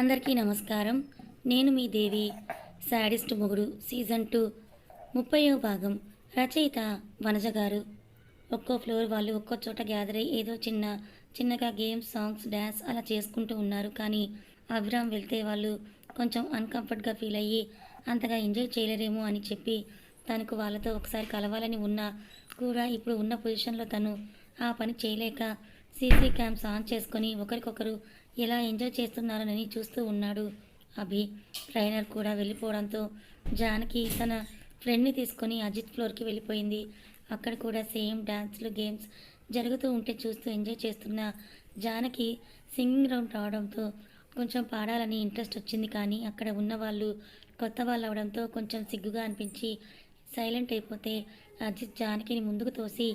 అందరికీ నమస్కారం. నేను మీ దేవి శాడిస్ట్ మొగుడు సీజన్ టూ ముప్పయో భాగం. రచయిత వనజ గారు. ఒక్కో ఫ్లోర్ వాళ్ళు ఒక్కో చోట గ్యాదర్ అయ్యి ఏదో చిన్న చిన్నగా గేమ్స్ సాంగ్స్ డ్యాన్స్ అలా చేసుకుంటూ ఉన్నారు. కానీ అభిరామ్ వెళ్తే వాళ్ళు కొంచెం అన్కంఫర్ట్గా ఫీల్ అయ్యి అంతగా ఎంజాయ్ చేయలేరేమో అని చెప్పి తనకు వాళ్ళతో ఒకసారి కలవాలని ఉన్నా కూడా ఇప్పుడు ఉన్న పొజిషన్లో తను ఆ పని చేయలేక సీసీ క్యామ్స్ ఆన్ చేసుకొని ఒకరికొకరు ఎలా ఎంజాయ్ చేస్తున్నారని చూస్తూ ఉన్నాడు అభి. ట్రైనర్ కూడా వెళ్ళిపోవడంతో జానకి తన ఫ్రెండ్ని తీసుకొని అజిత్ ఫ్లోర్కి వెళ్ళిపోయింది. అక్కడ కూడా సేమ్ డ్యాన్స్లు గేమ్స్ జరుగుతూ ఉంటే చూస్తూ ఎంజాయ్ చేస్తున్న జానకి సింగింగ్ రౌండ్ రావడంతో కొంచెం పాడాలని ఇంట్రెస్ట్ వచ్చింది కానీ అక్కడ ఉన్న వాళ్ళు కొత్త వాళ్ళు అవడంతో కొంచెం సిగ్గుగా అనిపించి సైలెంట్ అయిపోతే అజిత్ జానకిని ముందుకు తోసి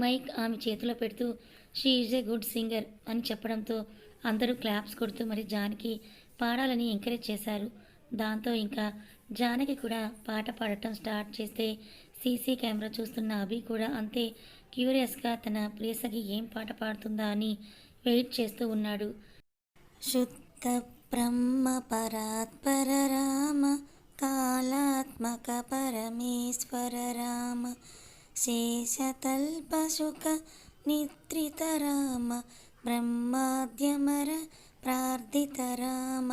మైక్ ఆమె చేతిలో పెడుతూ she is a good singer అని చెప్పడంతో అందరూ క్లాప్స్ కొడుతూ మరి జానకి పాడాలని ఎంకరేజ్ చేశారు. దాంతో ఇంకా జానకి కూడా పాట పాడటం స్టార్ట్ చేస్తే సీసీ కెమెరా చూస్తున్న అభి కూడా అంతే క్యూరియస్గా తన ప్రియసకి ఏం పాట పాడుతుందా అని వెయిట్ చేస్తూ ఉన్నాడు. శుద్ధ బ్రహ్మ పరాత్పర రామ కాళాత్మక పరమేశ్వర రామ శేషతల్పశుక నిద్రిత రామ బ్రహ్మాద్యమర ప్రార్థిత రామ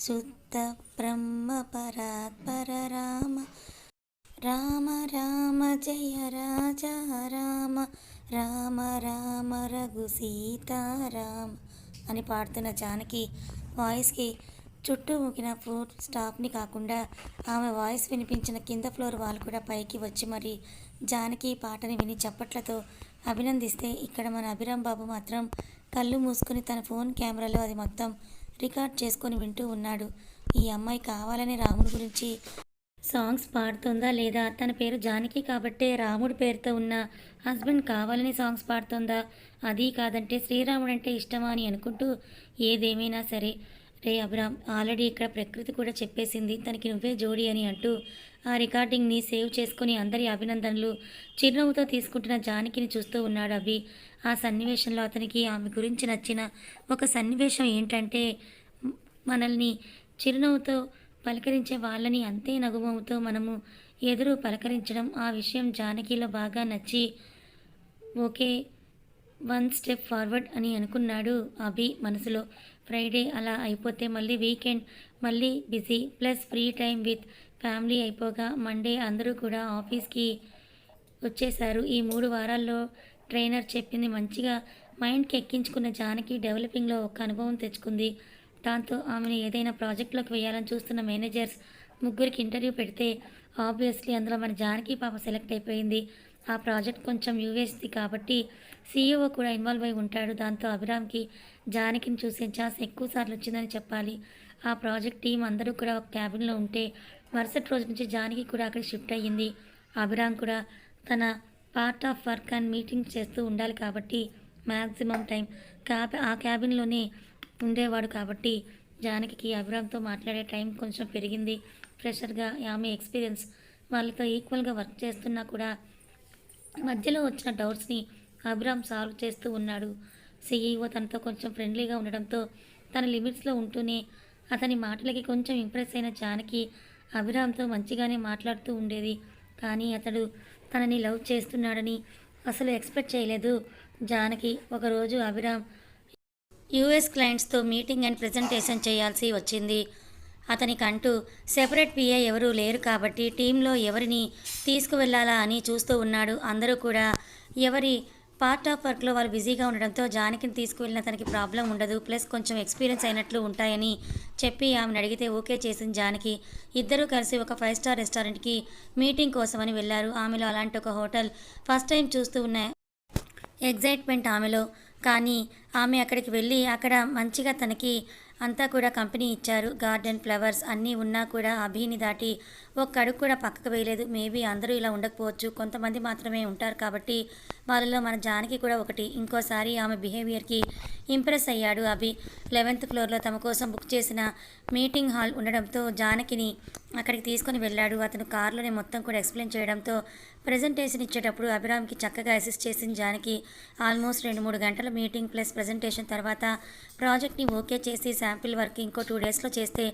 శుద్ధ బ్రహ్మ పరాత్పర రామ రామ రామ జయ రాజా రామ రామ రామ రఘు సీతారామ అని పాడుతున్న జానకి వాయిస్కి చుట్టూ ఊగిన ఫుడ్ స్టాఫ్ని కాకుండా ఆమె వాయిస్ వినిపించిన కింద ఫ్లోర్ వాళ్ళు కూడా పైకి వచ్చి మరి జానకి పాటని విని చప్పట్లతో అభినందిస్తే ఇక్కడ మన అభిరామ్ బాబు మాత్రం కళ్ళు మూసుకుని తన ఫోన్ కెమెరాలో అది మొత్తం రికార్డ్ చేసుకొని వింటూ ఉన్నాడు. ఈ అమ్మాయి కావాలని రాముడి గురించి సాంగ్స్ పాడుతుందా లేదా? తన పేరు జానకి కాబట్టే రాముడి పేరుతో ఉన్న హస్బెండ్ కావాలని సాంగ్స్ పాడుతుందా? అది కాదంటే శ్రీరాముడు అంటే ఇష్టమా అని అనుకుంటూ ఏదేమైనా సరే రే అభిరామ్ ఆల్రెడీ ఇక్కడ ప్రకృతి కూడా చెప్పేసింది తనకి నువ్వే జోడి అని అంటూ ఆ రికార్డింగ్ని సేవ్ చేసుకుని అందరి అభినందనలు చిరునవ్వుతో తీసుకుంటున్న జానకిని చూస్తూ ఉన్నాడు అభి. ఆ సన్నివేశంలో అతనికి ఆమె గురించి నచ్చిన ఒక సన్నివేశం ఏంటంటే మనల్ని చిరునవ్వుతో పలకరించే వాళ్ళని అంతే నగుమవుతో మనము ఎదురు పలకరించడం. ఆ విషయం జానకిలో బాగా నచ్చి ఓకే వన్ స్టెప్ ఫార్వర్డ్ అని అనుకున్నాడు అభి మనసులో. ఫ్రైడే అలా అయిపోతే మళ్ళీ వీకెండ్ మళ్ళీ busy plus free time with family అయిపోగా Monday అందరూ కూడా ఆఫీస్కి వచ్చేశారు ఈ మూడు వారాల్లో ట్రైనర్ చెప్పింది మంచిగా మైండ్కి ఎక్కించుకున్న జానకి డెవలపింగ్లో ఒక అనుభవం తెచ్చుకుంది. దాంతో ఆమెను ఏదైనా ప్రాజెక్టులోకి వేయాలని చూస్తున్న మేనేజర్స్ ముగ్గురికి ఇంటర్వ్యూ పెడితే ఆబ్వియస్లీ అందులో మన జానకి పాప సెలెక్ట్ అయిపోయింది. ఆ ప్రాజెక్ట్ కొంచెం యూఎస్ది కాబట్టి సీఈఓ కూడా ఇన్వాల్వ్ అయి ఉంటాడు. దాంతో అభిరామ్కి జానకిని చూసే ఛాన్స్ ఎక్కువ సార్లు వచ్చిందని చెప్పాలి. ఆ ప్రాజెక్ట్ టీం అందరూ కూడా ఒక క్యాబిన్లో ఉంటే మరుసటి రోజు నుంచి జానకి కూడా అక్కడ షిఫ్ట్ అయ్యింది. అభిరామ్ కూడా తన part of work and meeting చేస్తూ ఉండాలి కాబట్టి మ్యాక్సిమం టైం క్యాబ్ ఆ క్యాబిన్లోనే ఉండేవాడు కాబట్టి జానకి అభిరామ్తో మాట్లాడే టైం కొంచెం పెరిగింది. ఫ్రెషర్గా ఆమె ఎక్స్పీరియన్స్ వాళ్ళతో ఈక్వల్గా వర్క్ చేస్తున్నా కూడా మధ్యలో వచ్చిన డౌట్స్ని అభిరామ్ సాల్వ్ చేస్తూ ఉన్నాడు. సీఈఓ తనతో కొంచెం ఫ్రెండ్లీగా ఉండడంతో తన లిమిట్స్లో ఉంటూనే అతని మాటలకి కొంచెం ఇంప్రెస్ అయిన జానకి అభిరామ్తో మంచిగానే మాట్లాడుతూ ఉండేది. కానీ అతడు తనని లవ్ చేస్తున్నాడని అసలు ఎక్స్పెక్ట్ చేయలేదు. జానకి ఒకరోజు అభిరామ్ యూఎస్ క్లయింట్స్తో మీటింగ్ అండ్ ప్రజెంటేషన్ చేయాల్సి వచ్చింది. అతనికంటూ సెపరేట్ పిఏ ఎవరూ లేరు కాబట్టి టీంలో ఎవరిని తీసుకువెళ్ళాలా అని చూస్తూ ఉన్నాడు. అందరూ కూడా ఎవరి పార్ట్ ఆఫ్ వర్క్లో వాళ్ళు బిజీగా ఉండడంతో జానకిని తీసుకువెళ్ళిన తనకి ప్రాబ్లం ఉండదు ప్లస్ కొంచెం ఎక్స్పీరియన్స్ అయినట్లు ఉంటాయని చెప్పి ఆమెను అడిగితే ఓకే చేసింది జానకి. ఇద్దరూ కలిసి ఒక ఫైవ్ స్టార్ రెస్టారెంట్కి మీటింగ్ కోసమని వెళ్ళారు. ఆమెలో అలాంటి ఒక హోటల్ ఫస్ట్ టైం చూస్తూ ఉన్న ఎగ్జైట్మెంట్ ఆమెలో. కానీ ఆమె అక్కడికి వెళ్ళి అక్కడ మంచిగా తనకి అంతా కూడా కంపెనీ ఇచ్చారు. గార్డెన్ ఫ్లవర్స్ అన్నీ ఉన్నా కూడా అభిని దాటి ఒక్క అడుగు కూడా పక్కకు వేయలేదు. మేబీ అందరూ ఇలా ఉండకపోవచ్చు. కొంతమంది మాత్రమే ఉంటారు కాబట్టి వాళ్ళలో మన జానకి కూడా ఒకటి. ఇంకోసారి ఆమె బిహేవియర్కి ఇంప్రెస్ అయ్యాడు అభి. లెవెన్త్ ఫ్లోర్లో తమ కోసం బుక్ చేసిన మీటింగ్ హాల్ ఉండడంతో జానకిని అక్కడికి తీసుకొని వెళ్ళాడు. అతను కారులోనే మొత్తం కూడా ఎక్స్ప్లెయిన్ చేయడంతో ప్రజెంటేషన్ ఇచ్చేటప్పుడు అభిరామ్కి చక్కగా అసిస్ట్ చేసిన జానకి ఆల్మోస్ట్ రెండు మూడు గంటల మీటింగ్ ప్లస్ ప్రజెంటేషన్ తర్వాత ప్రాజెక్ట్ని ఓకే చేసి శాంపిల్ వర్క్ ఇంకో టూ డేస్లో చేస్తే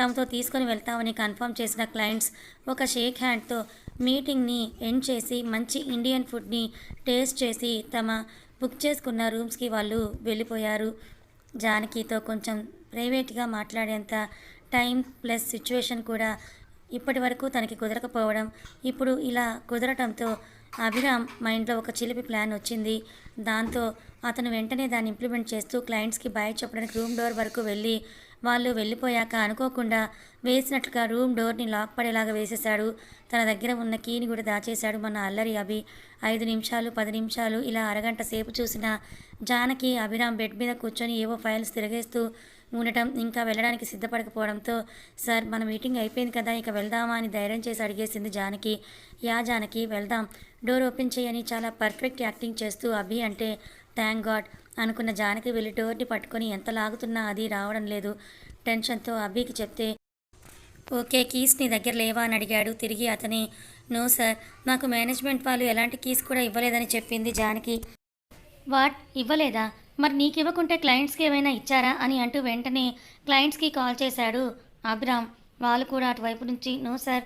తమతో తీసుకొని వెళ్తామని కన్ఫర్మ్ చేసిన క్లయింట్స్ ఒక షేక్ హ్యాండ్తో మీటింగ్ని ఎండ్ చేసి మంచి ఇండియన్ ఫుడ్ని టేస్ట్ చేసి తమ బుక్ చేసుకున్న రూమ్స్కి వాళ్ళు వెళ్ళిపోయారు. జానకితో కొంచెం ప్రైవేట్గా మాట్లాడేంత టైం ప్లస్ సిచ్యువేషన్ కూడా ఇప్పటి వరకు తనకి కుదరకపోవడం ఇప్పుడు ఇలా కుదరటంతో అభిరామ్ మైండ్లో ఒక చిలిపి ప్లాన్ వచ్చింది. దాంతో అతను వెంటనే దాన్ని ఇంప్లిమెంట్ చేస్తూ క్లయింట్స్కి బయట చెప్పడానికి రూమ్ డోర్ వరకు వెళ్ళి వాళ్ళు వెళ్ళిపోయాక అనుకోకుండా వేసినట్లుగా రూమ్ డోర్ని లాక్ పడేలాగా వేసేశాడు. తన దగ్గర ఉన్న కీని కూడా దాచేశాడు మన అల్లరి అభి. ఐదు నిమిషాలు పది నిమిషాలు ఇలా అరగంట సేపు చూసిన జానకి అభిరామ్ బెడ్ మీద కూర్చొని ఏవో ఫైల్స్ తిరగేస్తూ ఉండటం ఇంకా వెళ్ళడానికి సిద్ధపడకపోవడంతో సార్ మన మీటింగ్ అయిపోయింది కదా ఇక వెళ్దామా అని ధైర్యం చేసి అడిగేసింది జానకి. యా జానకి వెళ్దాం. డోర్ ఓపెన్ చేయని చాలా పర్ఫెక్ట్ యాక్టింగ్ చేస్తూ అభి అంటే థ్యాంక్ గాడ్ అనుకున్న జానకి వెళ్ళి డోర్ని పట్టుకొని ఎంత లాగుతున్నా అది రావడం లేదు. టెన్షన్తో అభికి చెప్తే ఓకే కీస్ నీ దగ్గర లేవా అని అడిగాడు. తిరిగి అతని నో సార్ నాకు మేనేజ్మెంట్ వాళ్ళు ఎలాంటి కీస్ కూడా ఇవ్వలేదని చెప్పింది జానకి. వాట్? ఇవ్వలేదా? మరి నీకు ఇవ్వకుంటే క్లయింట్స్కి ఏమైనా ఇచ్చారా అని అంటూ వెంటనే క్లయింట్స్కి కాల్ చేశాడు అభిరామ్. వాళ్ళు కూడా అటువైపు నుంచి నో సార్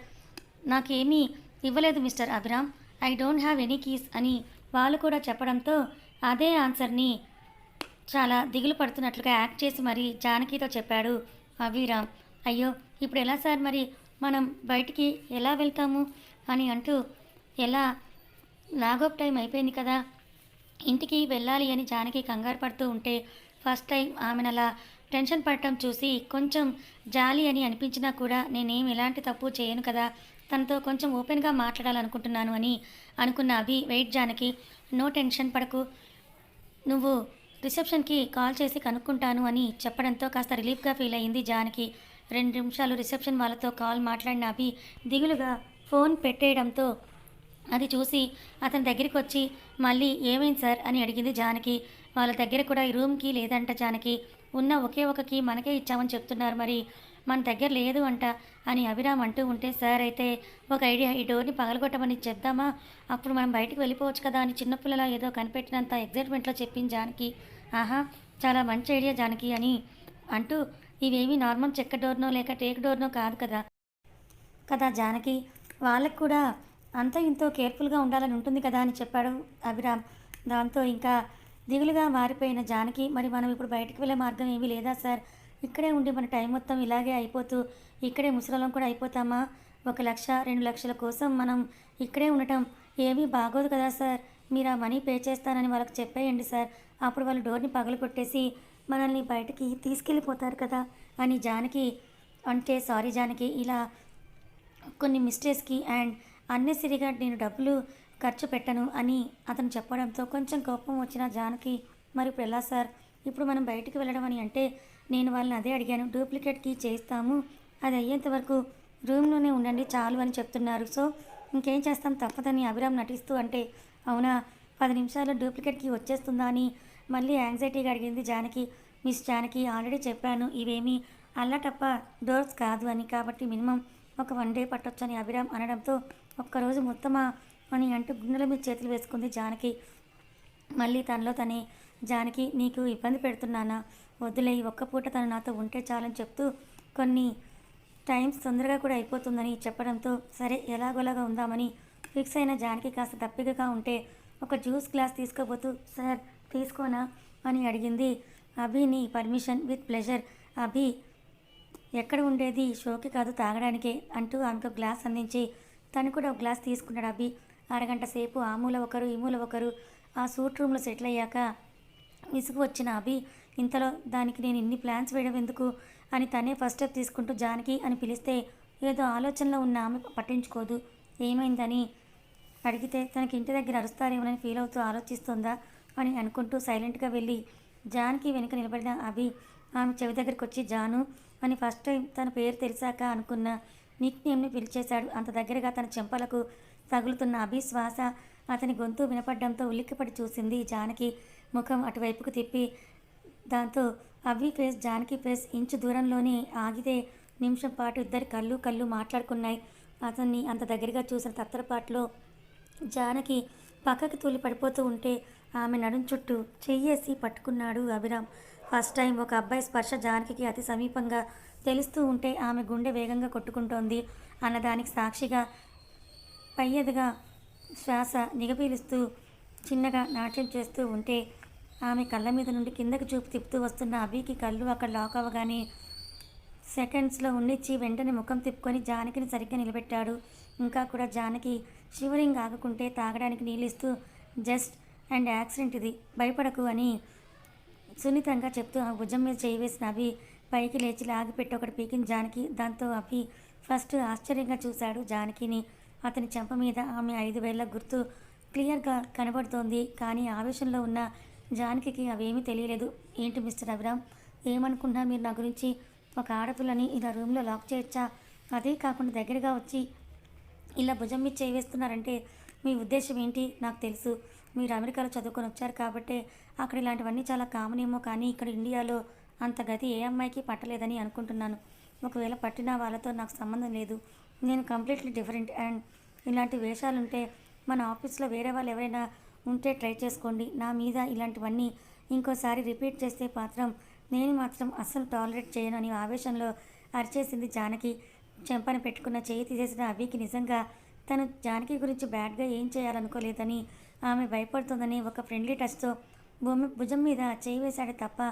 నాకేమీ ఇవ్వలేదు mister Abhiram. I don't have any keys అని వాళ్ళు కూడా చెప్పడంతో అదే ఆన్సర్ని చాలా దిగులు పడుతున్నట్లుగా యాక్ట్ చేసి మరి జానకితో చెప్పాడు అభిరామ్. అయ్యో ఇప్పుడు ఎలా సార్ మరి? మనం బయటికి ఎలా వెళ్తాము అని అంటూ ఎలా? లాగోప్ టైం అయిపోయింది కదా ఇంటికి వెళ్ళాలి అని జానకి కంగారు పడుతూ ఉంటే ఫస్ట్ టైం ఆమెను అలా టెన్షన్ పడటం చూసి కొంచెం జాలి అని అనిపించినా కూడా నేనేం ఎలాంటి తప్పు చేయను కదా తనతో కొంచెం ఓపెన్గా మాట్లాడాలనుకుంటున్నాను అని అనుకున్న Abhi wait Janaki no tension పడకు నువ్వు రిసెప్షన్కి కాల్ చేసి కనుక్కుంటాను అని చెప్పడంతో కాస్త రిలీఫ్గా ఫీల్ అయింది జానకి. రెండు నిమిషాలు రిసెప్షన్ వాళ్ళతో కాల్ మాట్లాడిన అభి దిగులుగా ఫోన్ పెట్టేయడంతో అది చూసి అతని దగ్గరికి వచ్చి మళ్ళీ ఏమైంది సార్? అని అడిగింది జానకి. వాళ్ళ దగ్గర కూడా ఈ రూమ్కి లేదంట జానకి. ఉన్న ఒకే ఒక కీ మనకే ఇచ్చామని చెప్తున్నారు మరి. మన దగ్గర లేదు అంట అని అభిరామ్ అంటూ ఉంటే సార్ అయితే ఒక ఐడియా. ఈ డోర్ని పగలగొట్టమని చెప్దామా? అప్పుడు మనం బయటికి వెళ్ళిపోవచ్చు కదా అని చిన్నపిల్లల ఏదో కనిపెట్టినంత ఎగ్జైట్మెంట్లో చెప్పింది జానకి. ఆహా చాలా మంచి ఐడియా జానకి అని అంటూ ఇవేమీ నార్మల్ చెక్క డోర్నో లేక టేక్ డోర్నో కాదు కదా. కదా జానకి వాళ్ళకు కూడా అంత ఇంతో కేర్ఫుల్గా ఉండాలని ఉంటుంది కదా అని చెప్పాడు అభిరామ్. దాంతో ఇంకా దిగులుగా మారిపోయిన జానకి మరి మనం ఇప్పుడు బయటకు వెళ్ళే మార్గం ఏమీ లేదా సార్? ఇక్కడే ఉండి మన టైం మొత్తం ఇలాగే అయిపోతూ ఇక్కడే ముసలం కూడా అయిపోతామా? ఒక లక్ష రెండు లక్షల కోసం మనం ఇక్కడే ఉండటం ఏమీ బాగోదు కదా సార్. మీరు ఆ మనీ పే చేస్తానని వాళ్ళకి చెప్పేయండి సార్. అప్పుడు వాళ్ళు డోర్ని పగలు కొట్టేసి మనల్ని బయటికి తీసుకెళ్ళిపోతారు కదా అని జానకి అంటే సారీ జానకి ఇలా కొన్ని మిస్టేక్స్కి అండ్ అన్నెసరిగా నేను డబ్బులు ఖర్చు పెట్టను అని అతను చెప్పడంతో కొంచెం కోపం వచ్చిన జానకి మరి ఇప్పుడు ఎలా సార్? ఇప్పుడు మనం బయటికి వెళ్ళడం అని అంటే నేను వాళ్ళని అదే అడిగాను డూప్లికేట్ కీ చేస్తాము అది అయ్యేంత వరకు రూమ్లోనే ఉండండి చాలు అని చెప్తున్నారు. సో ఇంకేం చేస్తాం? తప్పదని అభిరామ్ నటిస్తూ అంటే అవునా పది నిమిషాల్లో డూప్లికేట్ కీ వచ్చేస్తుందా అని మళ్ళీ యాంగ్జైటీగా అడిగింది జానకి. మిస్ జానకి ఆల్రెడీ చెప్పాను ఇవేమీ అల్లటప్ప డోర్స్ కాదు అని. కాబట్టి మినిమం ఒక వన్ డే పట్టొచ్చని అభిరామ్ అనడంతో ఒక్కరోజు మొత్తమా అని అంటూ గుండెల మీద చేతులు వేసుకుంది జానకి. మళ్ళీ తనలో తనే జానకి నీకు ఇబ్బంది పెడుతున్నానా? వద్దులే ఒక్క పూట తను నాతో ఉంటే చాలని చెప్తూ కొన్ని టైమ్స్ తొందరగా కూడా అయిపోతుందని చెప్పడంతో సరే ఎలాగోలాగా ఉందామని ఫిక్స్ అయిన జానకి కాస్త దప్పికగా ఉంటే ఒక జ్యూస్ గ్లాస్ తీసుకోబోతూ సార్ తీసుకోనా? అని అడిగింది. అభిని పర్మిషన్ విత్ ప్లెజర్. అభి ఎక్కడ ఉండేది? షోకి కాదు తాగడానికే అంటూ ఆమెకు గ్లాస్ అందించి తను కూడా ఒక గ్లాస్ తీసుకున్నాడు అభి. అరగంట సేపు ఆ మూల ఒకరు ఈ మూల ఒకరు. ఆ సూట్ రూమ్లో సెటిల్ అయ్యాక విసుగు వచ్చిన అభి ఇంతలో దానికి నేను ఇన్ని ప్లాన్స్ వేయడం ఎందుకు? అని తనే ఫస్ట్ స్టెప్ తీసుకుంటూ జానకి అని పిలిస్తే ఏదో ఆలోచనలో ఉన్న ఆమె పట్టించుకోదు. ఏమైందని అడిగితే తనకి ఇంటి దగ్గర అరుస్తారేమోనని ఫీల్ అవుతూ ఆలోచిస్తుందా? అని అనుకుంటూ సైలెంట్గా వెళ్ళి జాన్కి వెనుక నిలబడిన అభి ఆమె చెవి దగ్గరికి వచ్చి జాను అని ఫస్ట్ టైం తన పేరు తెలిసాక అనుకున్న నిక్ నేమ్ని పిలిచేశాడు. అంత దగ్గరగా తన చెంపలకు తగులుతున్న అభి శ్వాస అతని గొంతు వినపడడంతో ఉలిక్కిపడి చూసింది జానకి. ముఖం అటువైపుకు తిప్పి దాంతో అవి ఫేస్ జానకి ఫేస్ ఇంచు దూరంలోనే ఆగితే నిమిషం పాటు ఇద్దరు కళ్ళు కళ్ళు మాట్లాడుకున్నాయి. అతన్ని అంత దగ్గరగా చూసిన తత్తరపాట్లో జానకి పక్కకి తూలి పడిపోతూ ఉంటే ఆమె నడుం చుట్టూ చెయ్యేసి పట్టుకున్నాడు అభిరామ్. ఫస్ట్ టైం ఒక అబ్బాయి స్పర్శ జానకి అతి సమీపంగా తెలుస్తూ ఉంటే ఆమె గుండె వేగంగా కొట్టుకుంటోంది అన్నదానికి సాక్షిగా పయ్యదిగా శ్వాస నిగపీలుస్తూ చిన్నగా నాట్యం చేస్తూ ఉంటే ఆమె కళ్ళ మీద నుండి కిందకి చూపు తిప్పుతూ వస్తున్న అభికి కళ్ళు అక్కడ లాక్ అవ్వగానే సెకండ్స్లో ఉండిచ్చి వెంటనే ముఖం తిప్పుకొని జానకిని సరిగ్గా నిలబెట్టాడు. ఇంకా కూడా జానకి షివరింగ్ ఆగకుంటే తాగడానికి నీళ్ళు ఇస్తూ జస్ట్ అండ్ యాక్సిడెంట్ ఇది. భయపడకు అని సున్నితంగా చెప్తూ ఆ భుజం మీద చేయి వేసిన అభి పైకి లేచి లాగిపెట్టి ఒకటి పీకిన జానకి. దాంతో అభి ఫస్ట్ ఆశ్చర్యంగా చూశాడు జానకిని. అతని చెంప మీద ఆమె ఐదు వేల గుర్తు క్లియర్గా కనబడుతోంది. కానీ ఆవేశంలో ఉన్న జానకి అవేమీ తెలియలేదు. ఏంటి మిస్టర్ అభిరామ్? ఏమనుకున్నా మీరు నా గురించి? ఒక ఆడపిల్లని ఇలా రూమ్లో లాక్ చేయొచ్చా? అదే కాకుండా దగ్గరగా వచ్చి ఇలా భుజం మీద చేవేస్తున్నారంటే మీ ఉద్దేశం ఏంటి? నాకు తెలుసు. మీరు అమెరికాలో చదువుకొని వచ్చారు కాబట్టి అక్కడ ఇలాంటివన్నీ చాలా కామన్ ఏమో కానీ ఇక్కడ ఇండియాలో అంత గతి ఏ అమ్మాయికి పట్టలేదని అనుకుంటున్నాను. ఒకవేళ పట్టిన వాళ్ళతో నాకు సంబంధం లేదు. నేను కంప్లీట్లీ డిఫరెంట్ అండ్ ఇలాంటి వేషాలుంటే మన ఆఫీస్లో వేరే వాళ్ళు ఎవరైనా ఉంటే ట్రై చేసుకోండి. నా మీద ఇలాంటివన్నీ ఇంకోసారి రిపీట్ చేస్తే మాత్రం నేను మాత్రం అస్సలు టాలరేట్ చేయను అని ఆవేశంలో అరిచేసింది జానకి. చెంపన పెట్టుకున్న చేయి తీసేసిన అవికి నిజంగా తను జానకి గురించి బ్యాడ్గా ఏం చేయాలనుకోలేదని ఆమె భయపడుతుందని ఒక ఫ్రెండ్లీ టచ్తో భూమి భుజం మీద చేయి వేశాడు తప్ప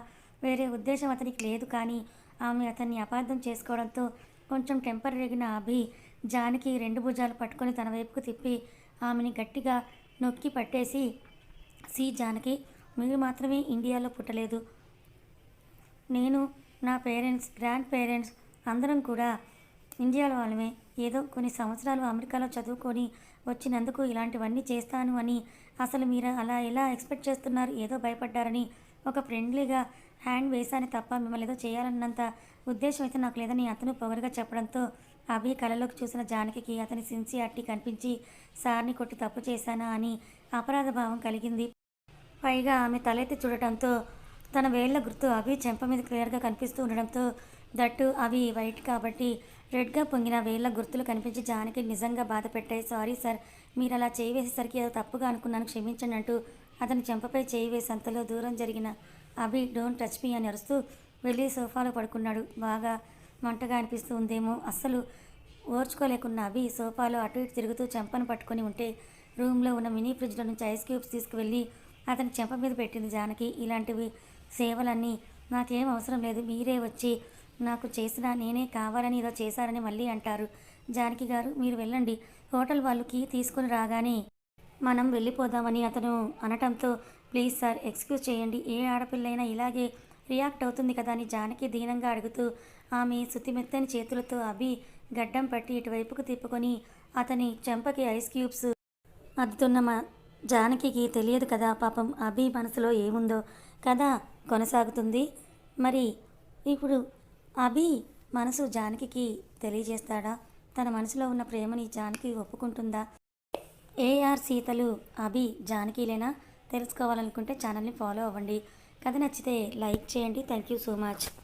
వేరే ఉద్దేశం అతనికి లేదు కానీ ఆమె అతన్ని అపార్థం చేసుకోవడంతో కొంచెం టెంపర్ రేగిన అభి జానకి రెండు భుజాలు పట్టుకొని తన వైపుకు తిప్పి ఆమెని గట్టిగా నొక్కి పట్టేసి సి జానకి మీరు మాత్రమే ఇండియాలో పుట్టలేదు. నేను నా పేరెంట్స్ గ్రాండ్ పేరెంట్స్ అందరం కూడా ఇండియాలో వాళ్ళమే. ఏదో కొన్ని సంవత్సరాలు అమెరికాలో చదువుకొని వచ్చినందుకు ఇలాంటివన్నీ చేస్తాను అని అసలు మీరు అలా ఎలా ఎక్స్పెక్ట్ చేస్తున్నారు? ఏదో భయపడ్డారని ఒక ఫ్రెండ్లీగా హ్యాండ్ వేశాను తప్ప మిమ్మల్ని ఏదో చేయాలన్నంత ఉద్దేశం అయితే నాకు లేదని అతను పొగరుగా చెప్పడంతో అభి కళలోకి చూసిన జానకి అతని సిన్సియారిటీ కనిపించి సార్ని కొట్టి తప్పు చేశానా? అని అపరాధ భావం కలిగింది. పైగా ఆమె తలెత్తి చూడటంతో తన వేళ్ళ గుర్తు అవి చెంప మీద క్లియర్గా కనిపిస్తూ ఉండడంతో దట్టు అవి వైట్ కాబట్టి రెడ్గా పొంగిన వేళ్ళ గుర్తులు కనిపించి జానకి నిజంగా బాధ పెట్టాయి సారీ సార్ మీరు అలా చేయి వేసేసరికి ఏదో తప్పుగా అనుకున్నాను క్షమించండి అంటూ అతని చెంపపై చేయి వేసి అంతలో దూరం జరిగిన అభి డోంట్ టచ్ మీ అని అరుస్తూ వెళ్ళి సోఫాలో పడుకున్నాడు. బాగా మంటగా అనిపిస్తూ ఉందేమో అస్సలు ఓర్చుకోలేకున్న అవి సోఫాలో అటు ఇటు తిరుగుతూ చెంపను పట్టుకొని ఉంటే రూమ్లో ఉన్న మినీ ఫ్రిడ్జ్లో నుంచి ఐస్ క్యూబ్స్ తీసుకువెళ్ళి అతని చెంప మీద పెట్టింది జానకి. ఇలాంటివి సేవలన్నీ నాకేం అవసరం లేదు. మీరే వచ్చి నాకు చేసిన నేనే కావాలని ఏదో చేశారని మళ్ళీ అంటారు. జానకి గారు మీరు వెళ్ళండి. హోటల్ వాళ్ళకి తీసుకుని రాగానే మనం వెళ్ళిపోదామని అతను అనటంతో ప్లీజ్ సార్ ఎక్స్క్యూజ్ చేయండి. ఏ ఆడపిల్లైనా ఇలాగే రియాక్ట్ అవుతుంది కదా అని జానకి దీనంగా అడుగుతూ ఆమె శుతిమెత్తని చేతులతో అభి గడ్డం పట్టి ఇటువైపుకు తిప్పుకొని అతని చెంపకి ఐస్ క్యూబ్స్ అద్దుతున్న మా జానకి తెలియదు కదా పాపం అభి మనసులో ఏముందో. కథ కొనసాగుతుంది. మరి ఇప్పుడు అభి మనసు జానకి తెలియజేస్తాడా? తన మనసులో ఉన్న ప్రేమని జానకి ఒప్పుకుంటుందా? ఏఆర్ సీతలు అభి జానకిలేనా? తెలుసుకోవాలనుకుంటే ఛానల్ని ఫాలో అవ్వండి. కథ నచ్చితే లైక్ చేయండి. Thank you so much.